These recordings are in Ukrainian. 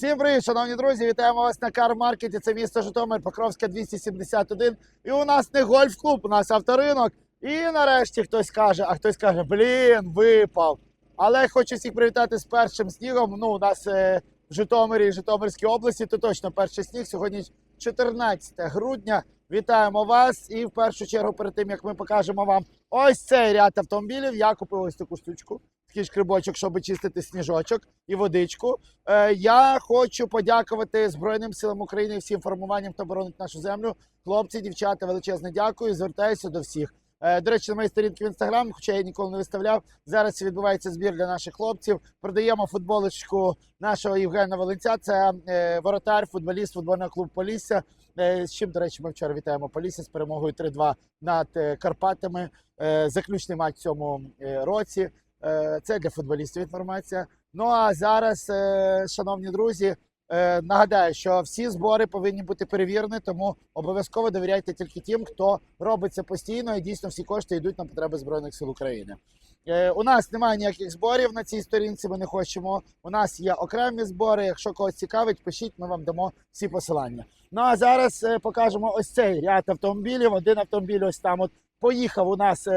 Всім привіт, шановні друзі! Вітаємо вас на кар-маркеті. Це місто Житомир, Покровська 271. І у нас не гольф-клуб, у нас авторинок. І нарешті хтось каже, а хтось каже, блін, випав. Але хочу всіх привітати з першим снігом. Ну, у нас е, в Житомирі і Житомирській області, то точно перший сніг. Сьогодні 14 грудня. Вітаємо вас! І в першу чергу, перед тим як ми покажемо вам ось цей ряд автомобілів, я купив ось таку штучку, такий шкрибочок, щоб чистити сніжочок і водичку. Е, я хочу подякувати Збройним силам України і всім формуванням, хто боронить нашу землю. Хлопці, дівчата, величезне дякую. Звертаюся до всіх. Е, До речі, на моїй сторінці в інстаграм, хоча я ніколи не виставляв. Зараз відбувається збір для наших хлопців. Продаємо футболочку нашого Євгена Волинця. Це е, воротар, футболіст футбольного клубу Полісся. Е, З чим, до речі, ми вчора вітаємо Полісся з перемогою 3-2 над Карпатами. Заключний матч в цьому році. Е, Це для футболістів інформація. Ну а зараз, е, шановні друзі, е, нагадаю, що всі збори повинні бути перевірені, тому обов'язково довіряйте тільки тим, хто робить це постійно, і дійсно всі кошти йдуть на потреби збройних сил України. У нас немає ніяких зборів на цій сторінці. Ми не хочемо. У нас є окремі збори. Якщо когось цікавить, пишіть, ми вам дамо всі посилання. Ну а зараз покажемо ось цей ряд автомобілів. Один автомобіль ось там от поїхав у нас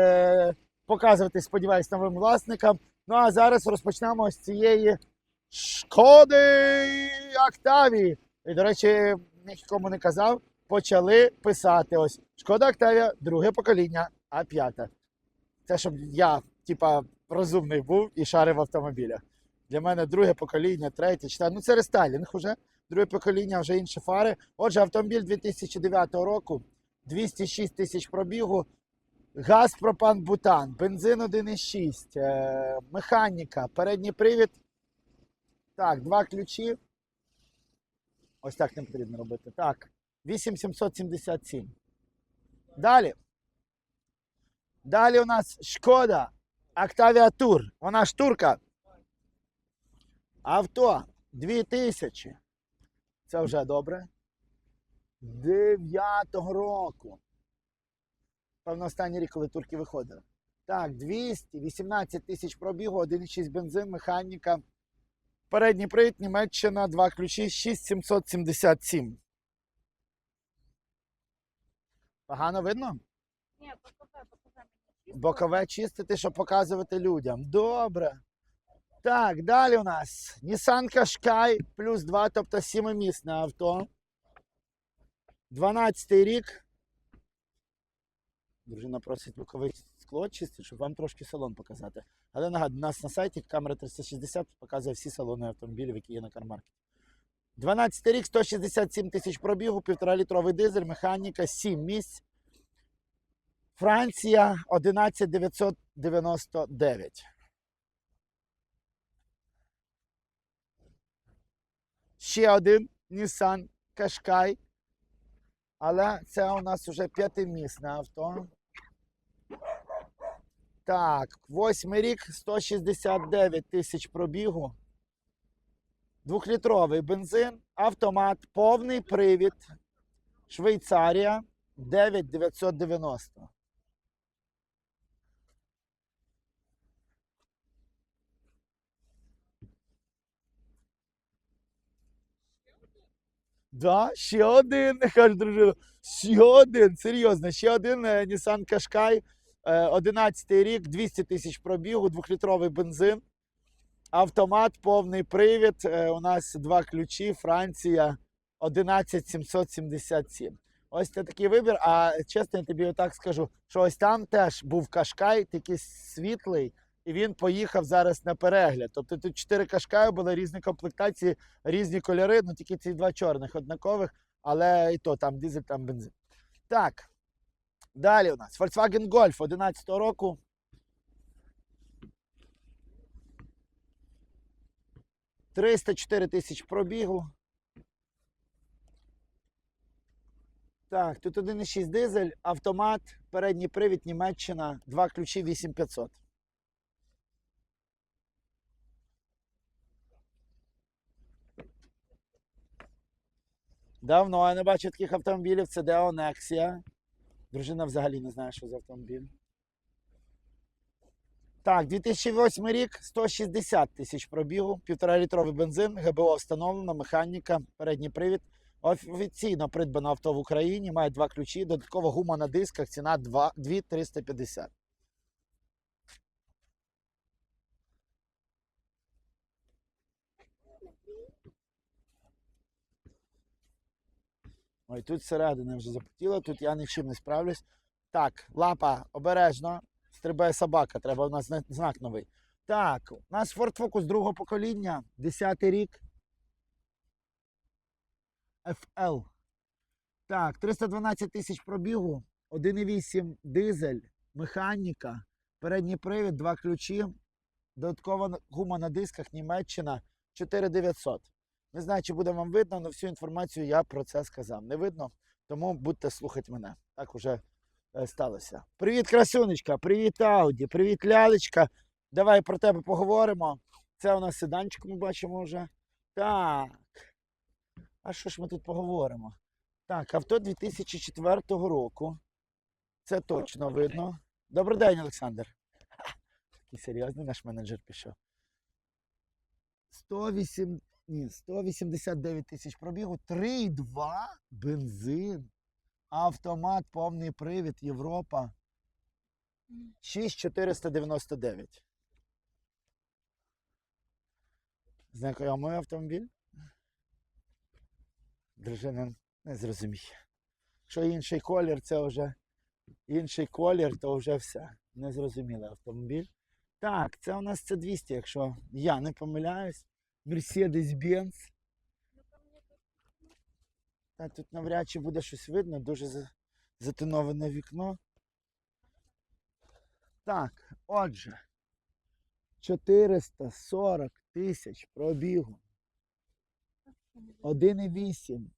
показувати, сподіваюсь, новим власникам. Ну а зараз розпочнемо з цієї шкоди Октавії. І, до речі, нікому не казав, почали писати ось Шкода Октавія, друге покоління, а п'яте. Це щоб я, типа, розумний був і шарив в автомобілях. Для мене друге покоління, третє, четверте. Ну це рестайлінг уже. Друге покоління, вже інші фари. Отже, автомобіль 2009 року, 206 тисяч пробігу, газ, пропан, бутан, бензин 1,6, е, механіка, передній привід. Так, два ключі. Ось так не потрібно робити. Так, 8777. Далі. Далі у нас шкода Octavia Tour. Вона штурка. Авто 2000. Це вже добре. Дев'ятого року. Певно, останній рік, коли турки виходили. Так, 218 тисяч пробігу, 1,6 бензин, механіка. Передній привід, Німеччина, два ключі, 6777. Погано видно? Ні, покажи, покажи мені. Бокове чистити, щоб показувати людям. Добре. Так, далі у нас Nissan Qashqai плюс 2, тобто сімимісне авто. 12 рік. Дружина просить бокове скло чистити, щоб вам трошки салон показати. Але нагадую, у нас на сайті камера 360 показує всі салони автомобілів, які є на кармаркеті. 12 рік, 167 тисяч пробігу, 1,5 літровий дизель, механіка, 7 місць. Франція 11999. Ще один Nissan Qashqai. Але це у нас вже п'ятимісне авто. Так, восьмий рік, 169 тисяч пробігу. Двохлітровий бензин, автомат, повний привід. Швейцарія 9990. Да, ще один, каже дружина. Ще один, серйозно, ще один е, Nissan Qashqai, е, 11 рік, 200 тисяч пробігу, двохлітровий бензин, автомат, повний привід. е, У нас два ключі, Франція 11777. Ось це такий вибір. А чесно, я тобі отак скажу, що ось там теж був Кашкай, такий світлий, і він поїхав зараз на перегляд. Тобто тут чотири Кашкаю були різні комплектації, різні кольори, ну тільки ці два чорних однакових, але і то там дизель, там бензин. Так. Далі у нас Volkswagen Golf 11 року. Триста чотири тисяч пробігу. Так, тут 1,6 дизель, автомат, передній привід, Німеччина, два ключі 8500. Давно я не бачив таких автомобілів. Це Deo Nexia. Дружина взагалі не знає, що за автомобіль. Так, 2008 рік 160 тисяч пробігу, півтора літровий бензин, ГБО встановлено, механіка, передній привід. Офіційно придбано авто в Україні, має два ключі, додаткова гума на дисках, ціна 2 2350. Ой, тут всередині вже запотіло, тут я нічим не справлюсь. Так, лапа, обережно. Стрибає собака, треба у нас знак новий. Так, у нас Ford Focus другого покоління, 10 й рік. FL. Так, 312 тисяч пробігу, 1,8 дизель, механіка, передній привід, два ключі, додаткова гума на дисках, Німеччина 4900. Не знаю, чи буде вам видно, але всю інформацію я про це сказав. Не видно, тому будьте слухати мене. Так уже е, сталося. Привіт, красунечка, привіт, Ауді, привіт, лялечка. Давай про тебе поговоримо. Це у нас седанчик, ми бачимо вже. Так. А що ж ми тут поговоримо? Так, авто 2004 року. Це точно видно. Добрий день, Олександр. Такий серйозний наш менеджер пішов. 108, ні, 189 тисяч пробігу, 3,2 бензин, автомат, повний привід, Європа. 6499. Знайомий автомобіль? Дружина не зрозуміє. Що інший колір, це вже інший колір, то вже все. Незрозумілий автомобіль. Так, це у нас це 200, якщо я не помиляюсь. Mercedes-Benz. Та тут навряд чи буде щось видно, дуже за- затоноване вікно. Так, отже. 440 тисяч пробігу. 1,8.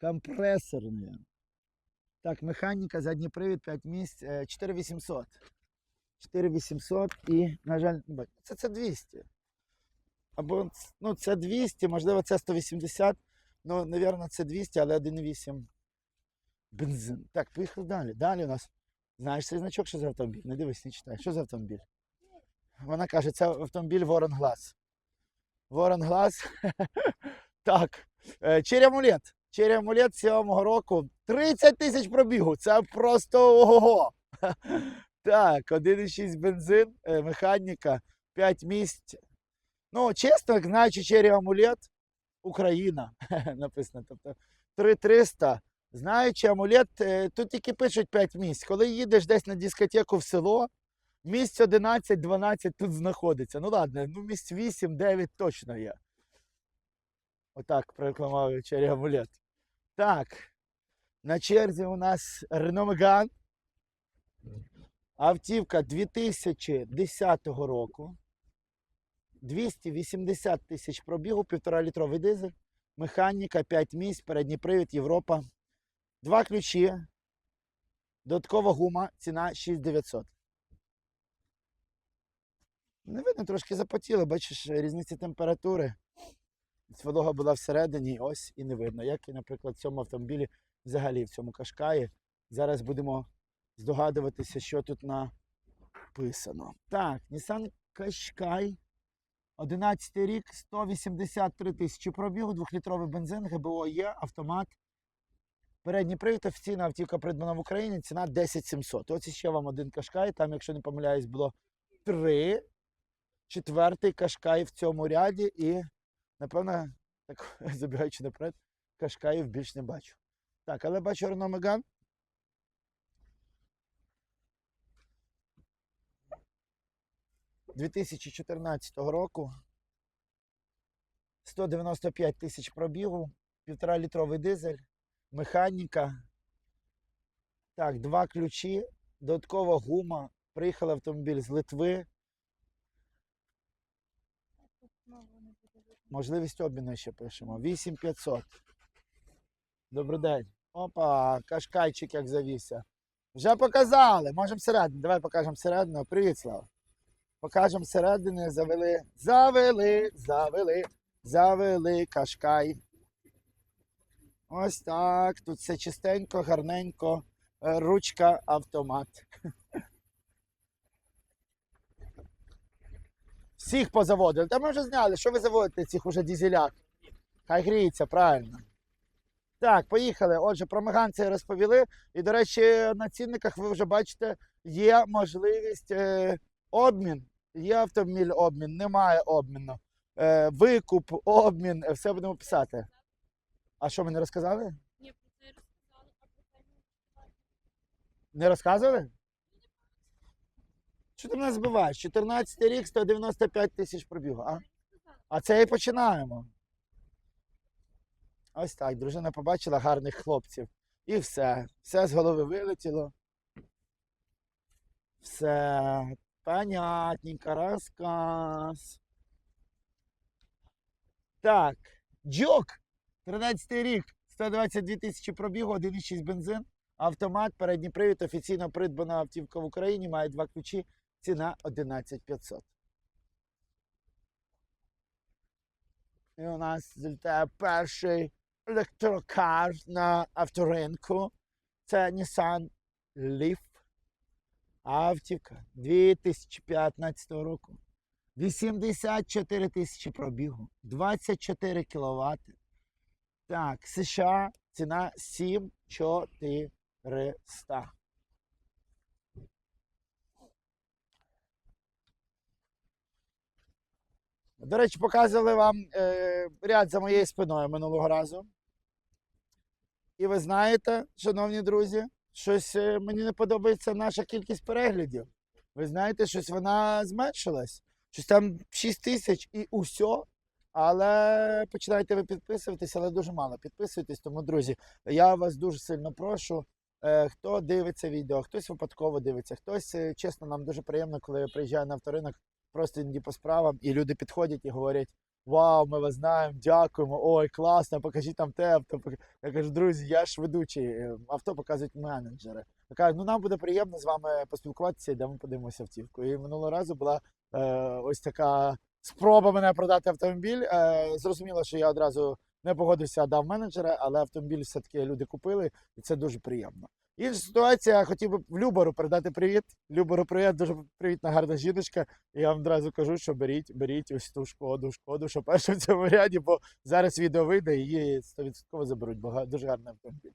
Компресорне. Так, механіка, задній привід, 5 місць, е, 4800. 4800 і, на жаль, це, це 200. Або ну, це 200, можливо, це 180. Ну, напевно, це 200, але 1,8 бензин. Так, поїхали далі. Далі у нас. Знаєш цей значок, що за автомобіль? Не дивись, не читай. Що за автомобіль? Вона каже, це автомобіль Ворон Глаз. Ворон Глаз. так. Черрі амулет. 7-го року. 30 тисяч пробігу. Це просто ого. так, 1,6 бензин, е, механіка, 5 місць. Ну, чесно, знаючи Черрі амулет, Україна написано. Тобто 3300. Знаючи амулет, е, тут тільки пишуть 5 місць. Коли їдеш десь на дискотеку в село, місць 11-12 тут знаходиться. Ну ладно, ну місць 8-9 точно є. Отак прорекламував Черрі амулет. Так. На черзі у нас Megane. Автівка 2010 року. 280 тисяч пробігу, 1,5 літровий дизель, механіка, 5 місць, передній привід, Європа. Два ключі, додаткова гума, ціна 6900. Не видно, трошки запотіло, бачиш, різниці температури. Волога була всередині, ось і не видно. Як і, наприклад, в цьому автомобілі, взагалі в цьому кашкаї. Зараз будемо здогадуватися, що тут написано. Так, Nissan Qashqai. 11 рік, 183 тисячі пробігу, 2-літровий бензин, ГБО є, автомат. Передній привід, офіційна автівка придбана в Україні, ціна 10 700. Ось ще вам один кашкай, там, якщо не помиляюсь, було три. Четвертий кашкай в цьому ряді і, напевно, так забігаючи наперед, кашкаїв більш не бачу. Так, але бачу Renault Megane. – 2014 року. 195 тисяч пробігу, 1,5 літровий дизель, механіка. Так, два ключі, додаткова гума. Приїхав автомобіль з Литви. Можливість обміну ще пишемо. 8500. Добрий день. Опа, кашкайчик як завівся. Вже показали. Можемо всередину. Давай покажемо всередину. Привіт, Слава. Покажемо всередину. Завели. Завели, завели, завели кашкай. Ось так. Тут все чистенько, гарненько. Е, Ручка, автомат. Всіх позаводили. Та ми вже зняли, що ви заводите цих уже дізеляк? Хай гріється, правильно. Так, поїхали. Отже, про меганці розповіли. І, до речі, на цінниках ви вже бачите, є можливість е, обмін. Є автомобіль обмін, немає обміну. Е, викуп, обмін, е, все будемо писати. А що ми не розказали? Ні, про це розказали, а про це не розказали. Не розказували? Що ти мене збиваєш? 14 рік, 195 тисяч пробігу. А? а це і починаємо. Ось так, дружина побачила гарних хлопців. І все. Все з голови вилетіло. Все. Понятненько, розказ. Так. Джок. 13 рік. 122 тисячі пробігу, 1,6 бензин. Автомат, передній привід, офіційно придбана автівка в Україні, має два ключі, ціна 11500. І у нас злітає перший електрокар на авторинку. Це Nissan Leaf. Автівка 2015 року. 84 тисячі пробігу, 24 кВт. Так, США ціна 7400. До речі, показували вам е, ряд за моєю спиною минулого разу. І ви знаєте, шановні друзі, щось е, мені не подобається наша кількість переглядів. Ви знаєте, щось вона зменшилась. Щось там 6 тисяч і усе. Але починайте ви підписуватись, але дуже мало підписуйтесь. Тому, друзі, я вас дуже сильно прошу. е, Хто дивиться відео, хтось випадково дивиться, хтось е, чесно, нам дуже приємно, коли я приїжджаю на авторинок, просто іноді по справам, і люди підходять і говорять: Вау, ми вас знаємо, дякуємо, ой, класно, покажіть там те авто. Я кажу, друзі, я ж ведучий, е, авто показують менеджери. Я кажу, ну нам буде приємно з вами поспілкуватися, йдемо подивимося автівку. І минулого разу була е, ось така спроба мене продати автомобіль. Е, зрозуміло, що я одразу не погодився, а дав менеджера, але автомобіль все-таки люди купили, і це дуже приємно. Інша ситуація, хотів би Любору передати привіт. Любору привіт, дуже привітна, гарна жіночка. І я вам одразу кажу, що беріть, беріть ось ту шкоду, шкоду, що перша в цьому ряді, бо зараз відео вийде її 100% заберуть. Бо дуже гарний автомобіль.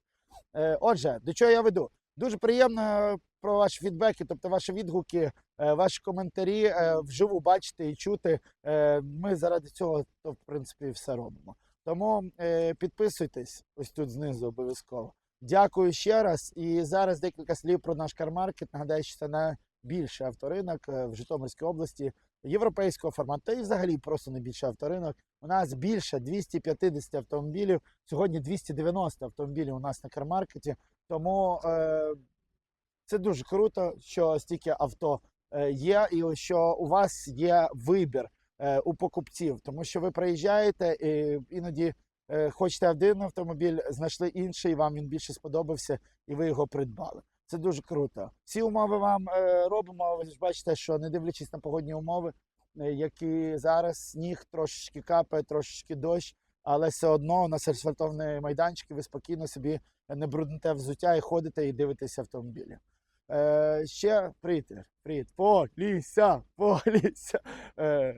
Е, отже, до чого я веду? Дуже приємно про ваші фідбеки, тобто ваші відгуки, е, ваші коментарі е, вживу бачити і чути. Е, Ми заради цього, то, в принципі, все робимо. Тому підписуйтесь ось тут знизу обов'язково. Дякую ще раз. І зараз декілька слів про наш кармаркет. Нагадаю, що це найбільший авторинок е, в Житомирській області європейського формату, та і взагалі просто найбільший авторинок. У нас більше 250 автомобілів. Сьогодні 290 автомобілів у нас на кармаркеті. Тому е, це дуже круто, що стільки авто е, є, і що у вас є вибір е, у покупців, тому що ви приїжджаєте і іноді хочете один автомобіль, знайшли інший, вам він більше сподобався, і ви його придбали. Це дуже круто. Всі умови вам е, робимо. Ви ж бачите, що не дивлячись на погодні умови, е, які зараз сніг трошечки капає, трошечки дощ, але все одно у нас асфальтовні майданчики, ви спокійно собі не брудните взуття і ходите і дивитеся автомобілі. Е, ще Ігор, привіт. Поліся, поліся. Е,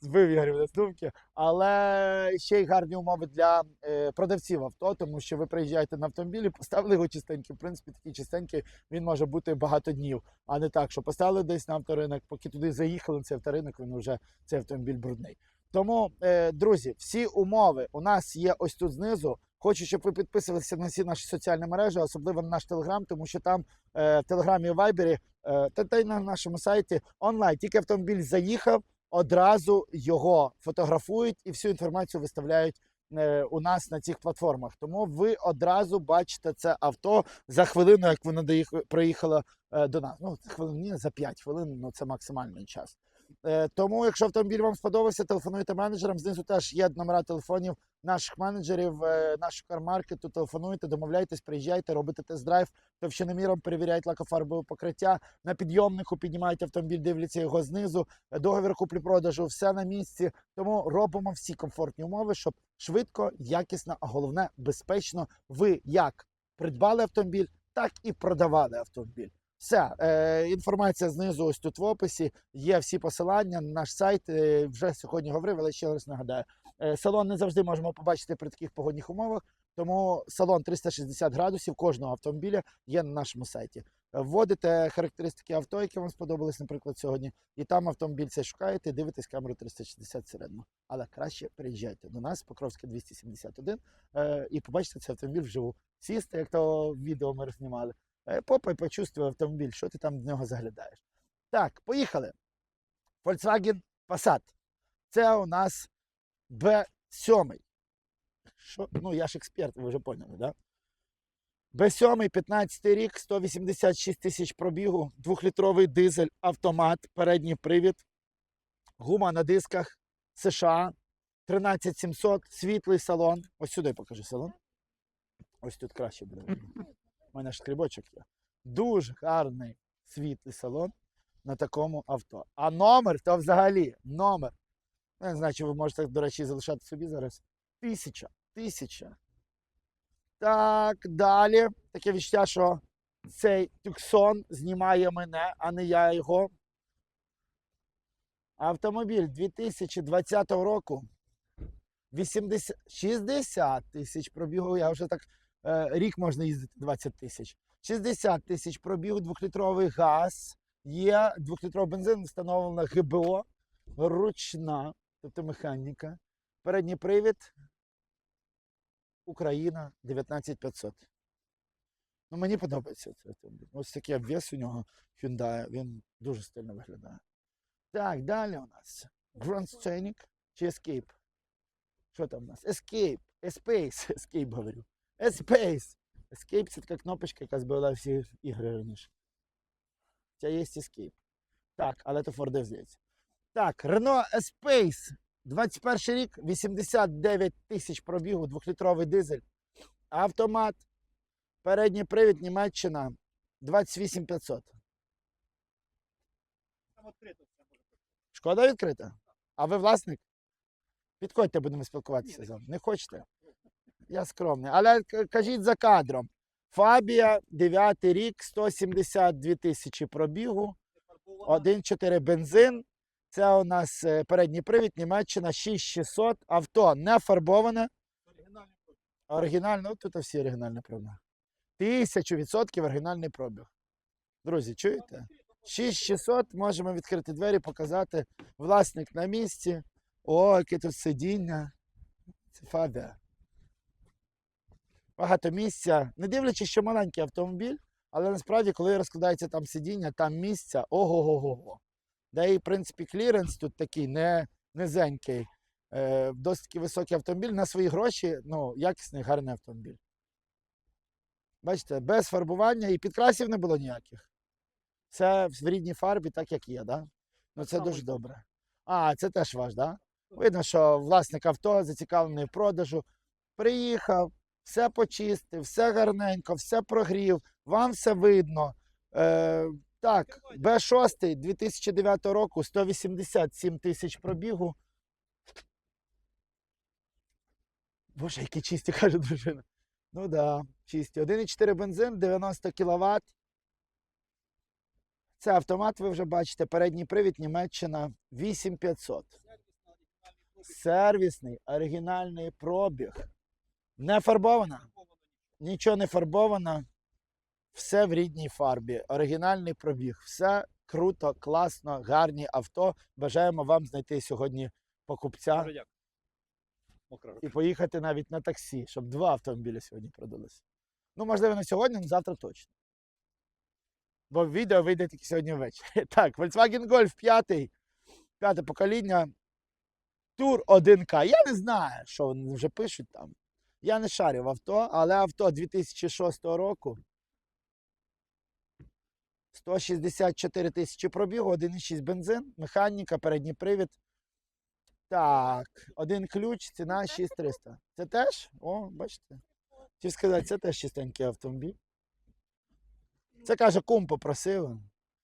збив Ігор мене з думки. Але ще й гарні умови для е, продавців авто, тому що ви приїжджаєте на автомобілі, поставили його чистенький. В принципі, такий чистенький він може бути багато днів, а не так, що поставили десь на авторинок, поки туди заїхали на цей авторинок, він вже цей автомобіль брудний. Тому, е, друзі, всі умови у нас є ось тут знизу. Хочу, щоб ви підписувалися на всі наші соціальні мережі, особливо на наш телеграм, тому що там е, в телеграмі і вайбері та, та й на нашому сайті онлайн. Тільки автомобіль заїхав, одразу його фотографують і всю інформацію виставляють е, у нас на цих платформах. Тому ви одразу бачите це авто за хвилину, як воно доїх- проїхало е, до нас. Ну, хвилин ні, за 5 хвилин, ну це максимальний час. Е, Тому, якщо автомобіль вам сподобався, телефонуйте менеджерам. Знизу теж є номера телефонів наших менеджерів, е, нашого кармаркету. Телефонуйте, домовляйтесь, приїжджайте, робите тест-драйв, товщиноміром перевіряють лакофарбове покриття. На підйомнику піднімають автомобіль, дивляться його знизу. Договір куплі-продажу, все на місці. Тому робимо всі комфортні умови, щоб швидко, якісно, а головне безпечно. Ви як придбали автомобіль, так і продавали автомобіль. Все, е, інформація знизу ось тут в описі. Є всі посилання на наш сайт. Е, вже сьогодні говорив, але ще раз нагадаю. Е, салон не завжди можемо побачити при таких погодних умовах, тому салон 360 градусів кожного автомобіля є на нашому сайті. Вводите характеристики авто, які вам сподобались, наприклад, сьогодні, і там автомобіль цей шукаєте, дивитесь камеру 360 всередину. Але краще приїжджайте до нас, Покровська 271, е, і побачите цей автомобіль вживу. Сісти, як то відео ми знімали. Е, Попай, почувствуй автомобіль, що ти там в нього заглядаєш. Так, поїхали. Volkswagen Passat. Це у нас B7. Що? Ну, я ж експерт, ви вже поняли, да? B7, 15 рік, 186 тисяч пробігу, двохлітровий дизель, автомат, передній привід, гума на дисках США, 13700, світлий салон. Ось сюди покажи салон. Ось тут краще буде. У мене ж скрибочок є. Дуже гарний світлий салон на такому авто. А номер то взагалі номер. Ну, Я не знаю, чи ви можете, до речі, залишати собі зараз. Тисяча. Тисяча. Так, далі. Таке відчуття, що цей тюксон знімає мене, а не я його. Автомобіль 2020 року. 80, 60 тисяч пробігу. Я вже так рік можна їздити 20 тисяч. 60 тисяч пробігу, двохлітровий газ. Є двохлітровий бензин, встановлена ГБО, ручна, тобто механіка. Передній привід. Україна 19500. Ну, мені подобається автомобіль. Ось такий обвес у нього Hyundai. Він дуже стильно виглядає. Так, далі у нас Grand Scenic чи Escape. Що там у нас? Escape. Espace. Escape говорю. Espace. Escape це така кнопочка, яка збивала всі ігри раніше. Це є Escape. Так, але то Ford здається. Так, Renault Espace. 21 рік, 89 тисяч пробігу, двохлітровий дизель. Автомат. Передній привід Німеччина 28500. Шкода відкрита? А ви власник? Підходьте, будемо спілкуватися з вами. Не хочете? Я скромний. Але кажіть за кадром. Фабія, 9 рік, 172 тисячі пробігу, 1,4 бензин. Це у нас е, передній привід, Німеччина 6600. Авто не фарбоване. Оригінально, ну, тут всі оригінальні пробіг. Тисячу відсотків оригінальний пробіг. Друзі, чуєте? 6600, можемо відкрити двері, показати. Власник на місці. О, яке тут сидіння. Це Фабія. Багато місця. Не дивлячись, що маленький автомобіль, але насправді, коли розкладається там сидіння, там місця ого-го-го. Да і, в принципі, кліренс тут такий не, низенький. Е, досить таки високий автомобіль. На свої гроші, ну, якісний, гарний автомобіль. Бачите, без фарбування і підкрасів не було ніяких. Це в рідній фарбі, так як є, да? Ну це дуже добре. А, це теж ваш, да? Видно, що власник авто зацікавлений в продажу. Приїхав, все почистив, все гарненько, все прогрів, вам все видно. Е, так, Б6 2009 року, 187 тисяч пробігу. Боже, які чисті, каже дружина. Ну да, чисті. 1,4 бензин, 90 кВт. Це автомат, ви вже бачите, передній привід Німеччина 8500. Сервісний, оригінальний пробіг. Не фарбована. Нічого не фарбовано. Все в рідній фарбі. Оригінальний пробіг. Все круто, класно, гарні авто. Бажаємо вам знайти сьогодні покупця і поїхати навіть на таксі, щоб два автомобілі сьогодні продалися. Ну, можливо, не сьогодні, але завтра точно. Бо відео вийде тільки сьогодні ввечері. Так, Volkswagen Golf 5, п'яте покоління. Тур 1К. Я не знаю, що вони вже пишуть там. Я не шарю в авто, але авто 2006 року. 164 тисячі пробігу, 1,6 бензин, механіка, передній привід. Так, один ключ, ціна 6300. Це теж? О, бачите? Хотів сказати, це теж чистенький автомобіль. Це каже, кум попросив.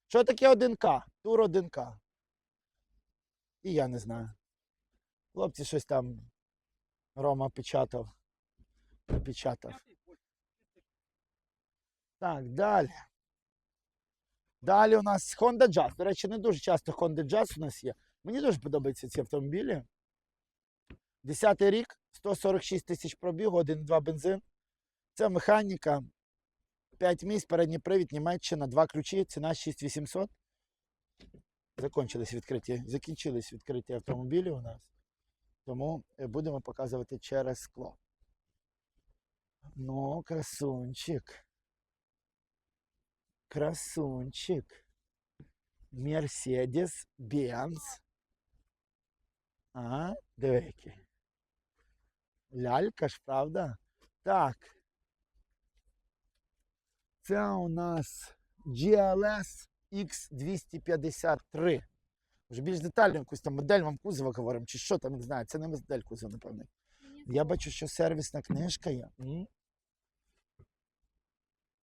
Що таке 1К? Тур 1К. І я не знаю. Хлопці щось там Рома печатав. Печатав. Так, далі. Далі у нас Honda Jazz. До речі, не дуже часто Honda Jazz у нас є. Мені дуже подобаються ці автомобілі. Десятий рік, 146 тисяч пробігу, 1,2 бензин. Це механіка. 5 місць, передній привід, Німеччина, два ключі, ціна 6800. Закончились відкриті, закінчились відкриті автомобілі у нас. Тому е, будемо показувати через скло. Ну, красунчик. Красунчик. Мерседес Бенц. А, диви. Лялька ж, правда? Так. Це у нас GLS X253. Вже більш детально якусь там модель вам кузова говоримо, чи що там, не знаю. Це не модель кузова, напевно. Я бачу, що сервісна книжка є. М.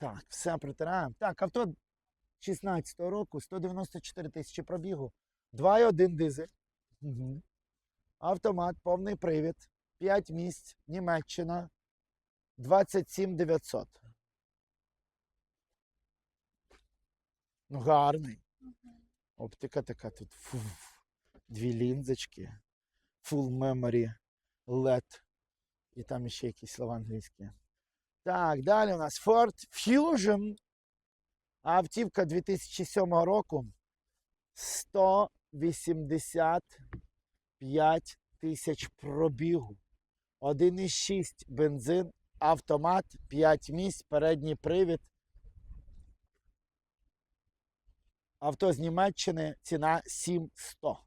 Так, все протираємо. Так, авто 16-го року, 194 тисячі пробігу. 2,1 дизель. Угу. Автомат, повний привід. 5 місць, Німеччина. 27 900. Ну, гарний. Оптика така тут. Фу. Дві лінзочки. Full memory LED. І там ще якісь слова англійські. Так, далі у нас Ford Fusion. Автівка 2007 року. 185 тисяч пробігу. 1,6 бензин, автомат, 5 місць, передній привід. Авто з Німеччини, ціна 7100.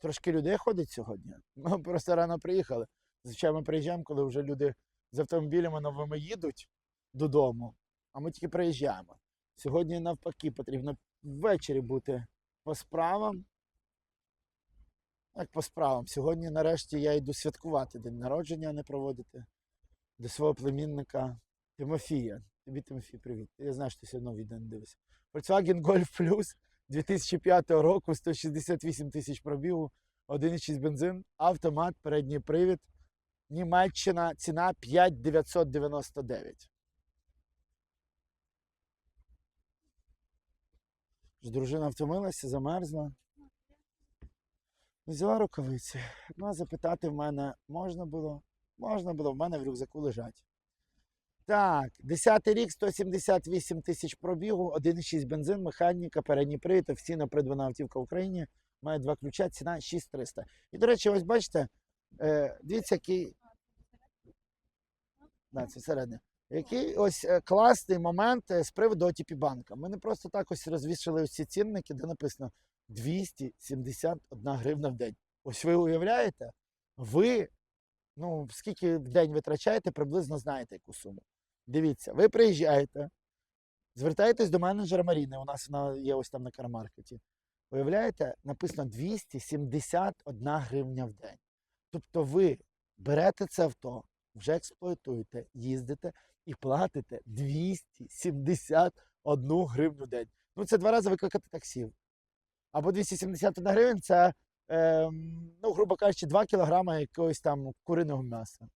Трошки людей ходить сьогодні. Ми просто рано приїхали. Звичайно, ми приїжджаємо, коли вже люди з автомобілями новими їдуть додому, а ми тільки приїжджаємо. Сьогодні навпаки потрібно ввечері бути по справам. Як по справам? Сьогодні, нарешті, я йду святкувати день народження, а не проводити до свого племінника Тимофія. Тобі, Тимофій, привіт. Я знаю, що ти все одно відео не дивишся. Volkswagen Golf Plus 2005 року, 168 тисяч пробігу, 1,6 бензин, автомат, передній привід. Німеччина, ціна 5999. Дружина втомилася, замерзла. Взяла рукавиці. Ну, запитати в мене можна було? Можна було, в мене в рюкзаку лежать. Так, 10 рік, 178 тисяч пробігу, 1,6 бензин, механіка, передній привід, офіційно придбана автівка в Україні. Має два ключа, ціна 6300. І, до речі, ось бачите, е, дивіться, який. Да, це всередині. Який ось е, класний момент е, з приводу OTP банка. Ми не просто так ось розвішали ось ці цінники, де написано 271 гривна в день. Ось ви уявляєте, ви ну, скільки в день витрачаєте, приблизно знаєте яку суму. Дивіться, ви приїжджаєте, звертаєтесь до менеджера Маріни, у нас вона є ось там на кармаркеті. Уявляєте, написано 271 гривня в день. Тобто ви берете це авто, вже експлуатуєте, їздите і платите 271 гривню в день. Ну, це два рази викликати таксі. Або 271 гривень це, ем, ну, грубо кажучи, 2 кілограми якогось там куриного м'яса.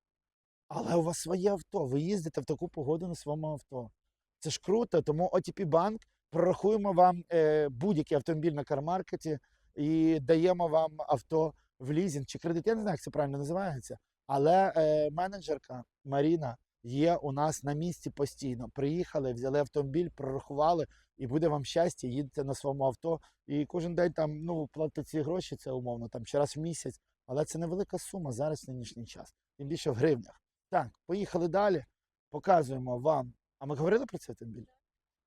Але у вас своє авто, ви їздите в таку погоду на своєму авто. Це ж круто, тому OTP Банк прорахуємо вам е, будь-який автомобіль на кармаркеті і даємо вам авто в лізінг чи кредит. Я не знаю, як це правильно називається. Але е, менеджерка Маріна є у нас на місці постійно. Приїхали, взяли автомобіль, прорахували, і буде вам щастя, їдете на своєму авто. І кожен день там ну, платите ці гроші, це умовно, там чи раз в місяць. Але це невелика сума зараз в нинішній час. Тим більше в гривнях. Так, поїхали далі. Показуємо вам. А ми говорили про цей автомобіль?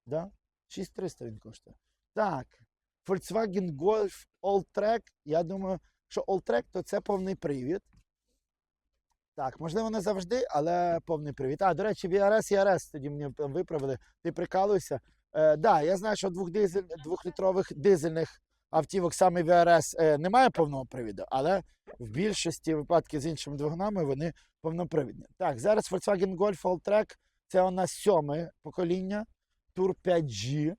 Да? 6300 він коштує. Так. Volkswagen Golf Alltrack. Я думаю, що Alltrack то це повний привід. Так, можливо, не завжди, але повний привід. А, до речі, VRS і RS тоді мені виправили. Ти прикалуєшся. Е, да, я знаю, що двох дизель, двохлітрових дизельних автівок саме VRS е, немає повного привіду, але в більшості випадків з іншими двигунами вони повнопривідні. Так, зараз Volkswagen Golf Alltrack. Це у нас сьоме покоління. Тур 5G.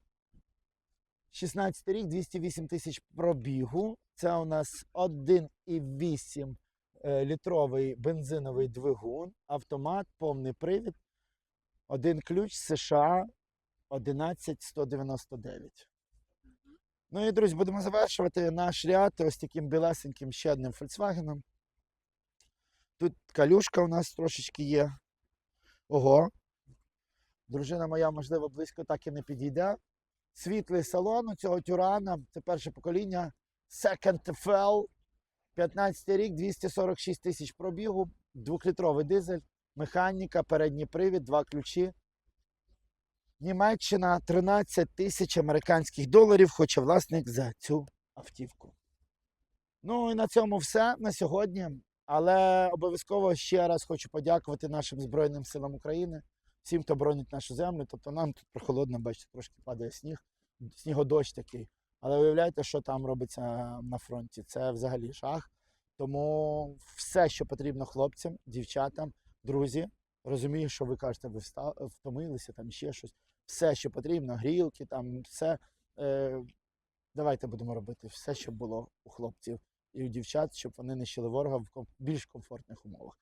16 рік, 208 тисяч пробігу. Це у нас 1,8 е, літровий бензиновий двигун, автомат, повний привід, один ключ США. 11 199. Ну і, друзі, будемо завершувати наш ряд ось таким білесеньким ще одним Volkswagen. Тут калюшка у нас трошечки є. Ого. Дружина моя, можливо, близько так і не підійде. Світлий салон у цього тюрана. Це перше покоління. Second FL. 15 рік, 246 тисяч пробігу, двохлітровий дизель, механіка, передній привід, два ключі. Німеччина 13 тисяч американських доларів хоче власник за цю автівку. Ну і на цьому все на сьогодні. Але обов'язково ще раз хочу подякувати нашим Збройним силам України, всім, хто боронить нашу землю. Тобто нам тут прохолодно, бачите, трошки падає сніг, снігодощ такий. Але уявляєте, що там робиться на фронті? Це взагалі жах. Тому все, що потрібно хлопцям, дівчатам, друзі, розумію, що ви кажете, ви втомилися, там ще щось. Все, що потрібно, грілки, там все. Е, давайте будемо робити все, що було у хлопців і у дівчат, щоб вони нищили ворога в більш комфортних умовах.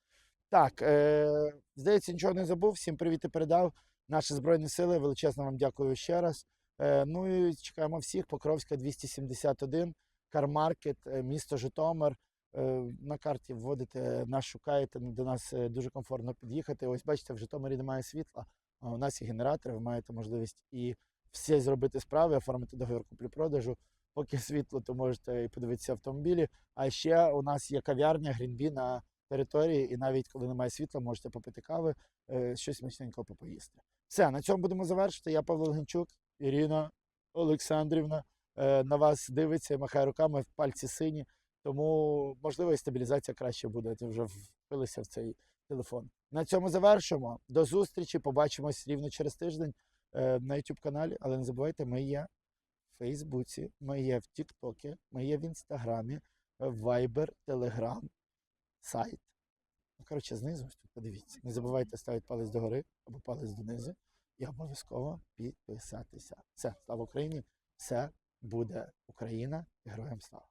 Так, е, здається, нічого не забув. Всім привіт і передав. Наші Збройні Сили. Величезно вам дякую ще раз. Е, ну і чекаємо всіх. Покровська 271, Кармаркет, е, місто Житомир. Е, на карті вводите нас, шукаєте, ну, до нас дуже комфортно під'їхати. Ось бачите, в Житомирі немає світла, а у нас є генератори, ви маєте можливість і все зробити справи, оформити договір куплі-продажу. Поки світло, то можете і подивитися автомобілі. А ще у нас є кав'ярня Грінбі на території, і навіть коли немає світла, можете попити кави, щось смачненького попоїсти. Все, на цьому будемо завершити. Я Павло Легенчук, Ірина Олександрівна. е, На вас дивиться, махає руками, пальці сині. Тому, можливо, і стабілізація краще буде. Ти вже впилися в цей телефон. На цьому завершимо. До зустрічі. Побачимось рівно через тиждень е, на YouTube каналі. Але не забувайте, ми є в Фейсбуці, ми є в Тіктокі, ми є в Інстаграмі, в Viber, Telegram, сайт. Ну, коротше, знизу подивіться. Не забувайте ставити палець догори або палець донизу. І обов'язково підписатися. Все, слава Україні! Все буде Україна! Героям слава!